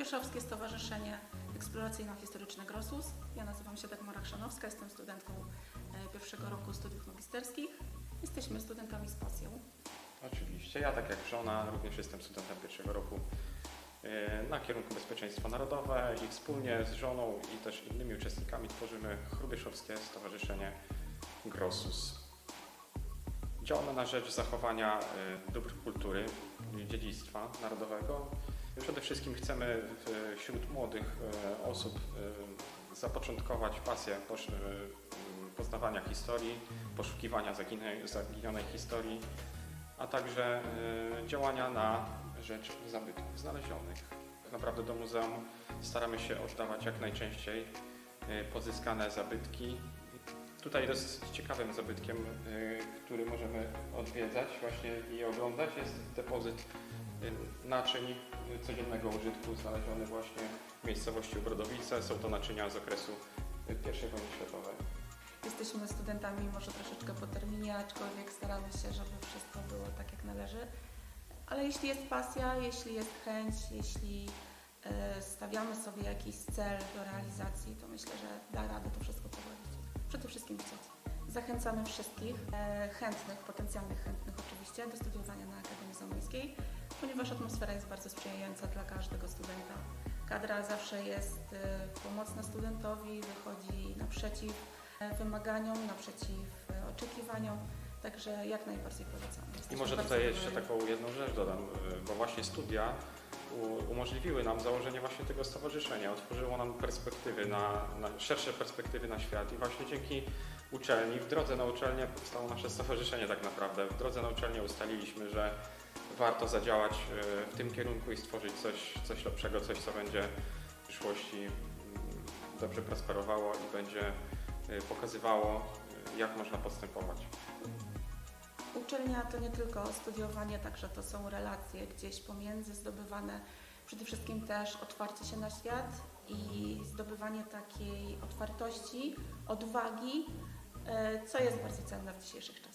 Hrubieszowskie Stowarzyszenie Eksploracyjno-Historyczne Grosus. Ja nazywam się Dagmara Chrzanowska, jestem studentką e, pierwszego roku studiów magisterskich. Jesteśmy studentami z pasją. Oczywiście. Ja, tak jak żona, również jestem studentem pierwszego roku e, na kierunku Bezpieczeństwo Narodowe i wspólnie z żoną i też innymi uczestnikami tworzymy Hrubieszowskie Stowarzyszenie Grosus. Działamy na rzecz zachowania e, dóbr kultury dziedzictwa narodowego. Przede wszystkim chcemy w- wśród młodych e, osób e, zapoczątkować pasję e, poznawania historii, poszukiwania zaginionej, historii, a także e, działania na rzecz zabytków znalezionych. Tak naprawdę do muzeum staramy się oddawać jak najczęściej e, pozyskane zabytki. Tutaj dosyć ciekawym zabytkiem, e, który możemy odwiedzać właśnie i oglądać jest depozyt e, naczyń codziennego użytku znaleziony właśnie w miejscowości Ubrodowice. Są to naczynia z okresu I wojny światowej. Jesteśmy studentami może troszeczkę po terminie, aczkolwiek staramy się, żeby wszystko było tak jak należy. Ale jeśli jest pasja, jeśli jest chęć, jeśli e, stawiamy sobie jakiś cel do realizacji, to myślę, że da radę to wszystko pogodzić. Przede wszystkim chcieć. Zachęcamy wszystkich e, chętnych, potencjalnych chętnych oczywiście, do studiowania na Akademii Zamojskiej, ponieważ atmosfera jest bardzo sprzyjająca dla każdego studenta. Kadra zawsze jest e, pomocna studentowi, wychodzi naprzeciw e, wymaganiom, naprzeciw e, oczekiwaniom, także jak najbardziej polecam. I Jesteśmy może bardzo tutaj jeszcze taką jedną rzecz dodam, y, bo właśnie studia umożliwiły nam założenie właśnie tego stowarzyszenia, otworzyło nam perspektywy na, na szersze perspektywy na świat i właśnie dzięki uczelni, w drodze na uczelnię powstało nasze stowarzyszenie tak naprawdę. W drodze na uczelnię ustaliliśmy, że warto zadziałać y, w tym kierunku i stworzyć coś, coś lepszego, coś co będzie w przyszłości mm, dobrze prosperowało i będzie y, pokazywało y, jak można postępować. Uczelnia to nie tylko studiowanie, także to są relacje gdzieś pomiędzy zdobywane, przede wszystkim też otwarcie się na świat i zdobywanie takiej otwartości, odwagi, e, co jest bardzo cenne w dzisiejszych czasach.